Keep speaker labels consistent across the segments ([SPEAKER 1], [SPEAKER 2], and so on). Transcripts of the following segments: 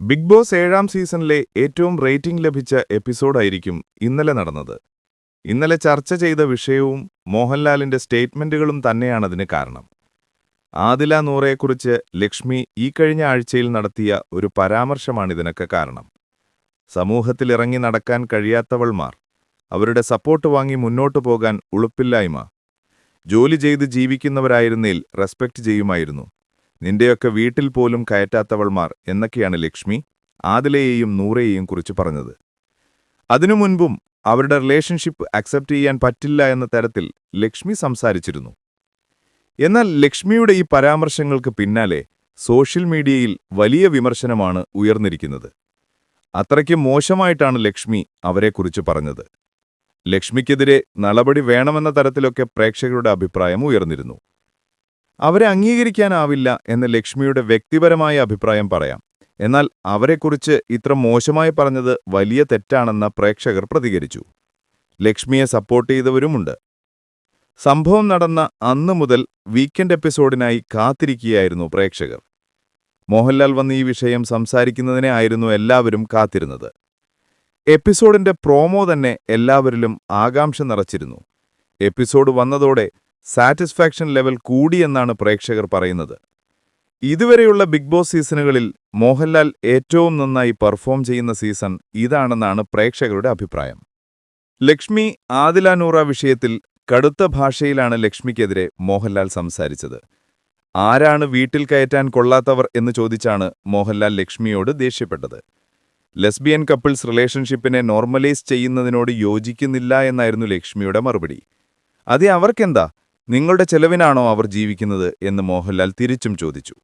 [SPEAKER 1] Big boss ഏഴാം സീസണിലെ ഏറ്റവും റേറ്റിംഗ് ലഭിച്ച എപ്പിസോഡായിരിക്കും ഇന്നലെ നടന്നത്. ഇന്നലെ ചർച്ച ചെയ്ത വിഷയവും മോഹൻലാലിന്റെ സ്റ്റേറ്റ്മെന്റുകളും തന്നെയാണതിന് കാരണം. ആദില നൂറയെക്കുറിച്ച് ലക്ഷ്മി ഈ കഴിഞ്ഞ ആഴ്ചയിൽ നടത്തിയ ഒരു പരാമർശമാണിതിനൊക്കെ കാരണം. സമൂഹത്തിലിറങ്ങി നടക്കാൻ കഴിയാത്തവൾമാർ അവരുടെ സപ്പോർട്ട് വാങ്ങി മുന്നോട്ടു പോകാൻ ഉളുപ്പില്ലായ്മ ജോലി ചെയ്ത് ജീവിക്കുന്നവരായിരുന്നേൽ റെസ്പെക്റ്റ് ചെയ്യുമായിരുന്നു. നിന്റെയൊക്കെ വീട്ടിൽ പോലും കയറ്റാത്തവൾമാർ എന്നൊക്കെയാണ് ലക്ഷ്മി ആദിലയെയും നൂറയെയും കുറിച്ച് പറഞ്ഞത്. അതിനു മുൻപും അവരുടെ റിലേഷൻഷിപ്പ് അക്സെപ്റ്റ് ചെയ്യാൻ പറ്റില്ല എന്ന തരത്തിൽ ലക്ഷ്മി സംസാരിച്ചിരുന്നു. എന്നാൽ ലക്ഷ്മിയുടെ ഈ പരാമർശങ്ങൾക്ക് പിന്നാലെ സോഷ്യൽ മീഡിയയിൽ വലിയ വിമർശനമാണ് ഉയർന്നിരിക്കുന്നത്. അത്രയ്ക്ക് മോശമായിട്ടാണ് ലക്ഷ്മി അവരെക്കുറിച്ച് പറഞ്ഞത്. ലക്ഷ്മിക്കെതിരെ നടപടി വേണമെന്ന തരത്തിലൊക്കെ പ്രേക്ഷകരുടെ അഭിപ്രായം ഉയർന്നിരുന്നു. അവരെ അംഗീകരിക്കാനാവില്ല എന്ന് ലക്ഷ്മിയുടെ വ്യക്തിപരമായ അഭിപ്രായം പറയാം. എന്നാൽ അവരെക്കുറിച്ച് ഇത്ര മോശമായി പറഞ്ഞത് വലിയ തെറ്റാണെന്ന് പ്രേക്ഷകർ പ്രതികരിച്ചു. ലക്ഷ്മിയെ സപ്പോർട്ട് ചെയ്തവരുമുണ്ട്. സംഭവം നടന്ന അന്നു മുതൽ വീക്കെൻഡ് എപ്പിസോഡിനായി കാത്തിരിക്കുകയായിരുന്നു പ്രേക്ഷകർ. മോഹൻലാൽ വന്ന് ഈ വിഷയം സംസാരിക്കുന്നതിനെ ആയിരുന്നു എല്ലാവരും കാത്തിരുന്നത്. എപ്പിസോഡിന്റെ പ്രോമോ തന്നെ എല്ലാവരിലും ആകാംക്ഷ നിറച്ചിരുന്നു. എപ്പിസോഡ് വന്നതോടെ സാറ്റിസ്ഫാക്ഷൻ ലെവൽ കൂടിയെന്നാണ് പ്രേക്ഷകർ പറയുന്നത്. ഇതുവരെയുള്ള ബിഗ് ബോസ് സീസണുകളിൽ മോഹൻലാൽ ഏറ്റവും നന്നായി പെർഫോം ചെയ്യുന്ന സീസൺ ഇതാണെന്നാണ് പ്രേക്ഷകരുടെ അഭിപ്രായം. ലക്ഷ്മി ആദിലാനൂറ വിഷയത്തിൽ കടുത്ത ഭാഷയിലാണ് ലക്ഷ്മിക്കെതിരെ മോഹൻലാൽ സംസാരിച്ചത്. ആരാണ് വീട്ടിൽ കയറ്റാൻ കൊള്ളാത്തവർ എന്ന് ചോദിച്ചാണ് മോഹൻലാൽ ലക്ഷ്മിയോട് ദേഷ്യപ്പെട്ടത്. ലെസ്ബിയൻ കപ്പിൾസ് റിലേഷൻഷിപ്പിനെ നോർമലൈസ് ചെയ്യുന്നതിനോട് യോജിക്കുന്നില്ല എന്നായിരുന്നു ലക്ഷ്മിയുടെ മറുപടി. അതേ അവർക്കെന്താ? നിങ്ങളുടെ ചെലവിനാണോ അവർ ജീവിക്കുന്നത്? എന്ന് മോഹൻലാൽ തിരിച്ചും ചോദിച്ചു.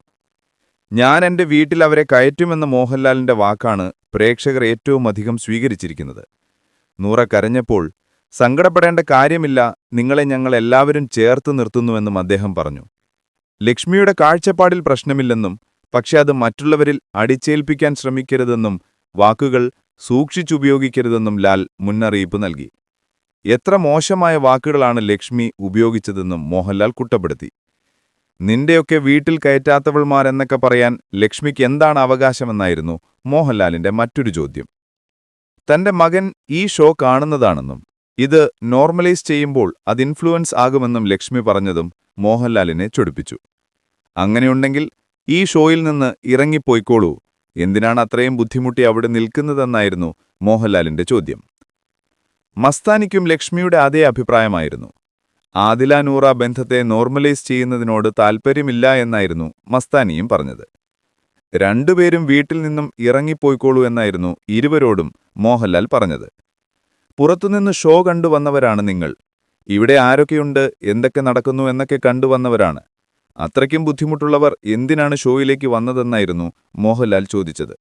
[SPEAKER 1] ഞാൻ എന്റെ വീട്ടിൽ അവരെ കയറ്റുമെന്ന മോഹൻലാലിന്റെ വാക്കാണ് പ്രേക്ഷകർ ഏറ്റവും അധികം സ്വീകരിച്ചിരിക്കുന്നത്. നൂറ കരഞ്ഞപ്പോൾ സങ്കടപ്പെടേണ്ട കാര്യമില്ല നിങ്ങളെ ഞങ്ങൾ എല്ലാവരും ചേർത്ത് നിർത്തുന്നുവെന്നും അദ്ദേഹം പറഞ്ഞു. ലക്ഷ്മിയുടെ കാഴ്ചപ്പാടിൽ പ്രശ്നമില്ലെന്നും പക്ഷെ അത് മറ്റുള്ളവരിൽ അടിച്ചേൽപ്പിക്കാൻ ശ്രമിക്കരുതെന്നും വാക്കുകൾ സൂക്ഷിച്ചുപയോഗിക്കരുതെന്നും ലാൽ മുന്നറിയിപ്പ് നൽകി. എത്ര മോശമായ വാക്കുകളാണ് ലക്ഷ്മി ഉപയോഗിച്ചതെന്നും മോഹൻലാൽ കുറ്റപ്പെടുത്തി. നിന്റെയൊക്കെ വീട്ടിൽ കയറ്റാത്തവൾമാരെന്നൊക്കെ പറയാൻ ലക്ഷ്മിക്ക് എന്താണ് അവകാശമെന്നായിരുന്നു മോഹൻലാലിന്റെ മറ്റൊരു ചോദ്യം. തന്റെ മകൻ ഈ ഷോ കാണുന്നതാണെന്നും ഇത് നോർമലൈസ് ചെയ്യുമ്പോൾ അത് ഇൻഫ്ലുവൻസ് ആകുമെന്നും ലക്ഷ്മി പറഞ്ഞതും മോഹൻലാലിനെ ചൊടിപ്പിച്ചു. അങ്ങനെയുണ്ടെങ്കിൽ ഈ ഷോയിൽ നിന്ന് ഇറങ്ങിപ്പോയിക്കോളൂ എന്തിനാണ് അത്രയും ബുദ്ധിമുട്ടി അവിടെ നിൽക്കുന്നതെന്നായിരുന്നു മോഹൻലാലിന്റെ ചോദ്യം. മസ്താനിക്കും ലക്ഷ്മിയുടെ അതേ അഭിപ്രായമായിരുന്നു. ആദില നൂറ ബന്ധത്തെ നോർമലൈസ് ചെയ്യുന്നതിനോട് താൽപ്പര്യമില്ല എന്നായിരുന്നു മസ്താനിയും പറഞ്ഞത്. രണ്ടുപേരും വീട്ടിൽ നിന്നും ഇറങ്ങിപ്പോയിക്കോളൂ എന്നായിരുന്നു ഇരുവരോടും മോഹൻലാൽ പറഞ്ഞത്. പുറത്തുനിന്ന് ഷോ കണ്ടുവന്നവരാണ് നിങ്ങൾ. ഇവിടെ ആരൊക്കെയുണ്ട് എന്തൊക്കെ നടക്കുന്നു എന്നൊക്കെ കണ്ടുവന്നവരാണ്. അത്രയ്ക്കും ബുദ്ധിമുട്ടുള്ളവർ എന്തിനാണ് ഷോയിലേക്ക് വന്നതെന്നായിരുന്നു മോഹൻലാൽ ചോദിച്ചത്.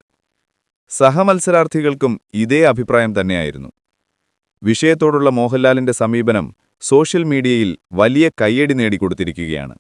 [SPEAKER 1] സഹമത്സരാർത്ഥികൾക്കും ഇതേ അഭിപ്രായം തന്നെയായിരുന്നു. വിഷയത്തോടുള്ള മോഹൻലാലിന്റെ സമീപനം സോഷ്യൽ മീഡിയയിൽ വലിയ കയ്യടി നേടിക്കൊടുത്തിരിക്കുകയാണ്.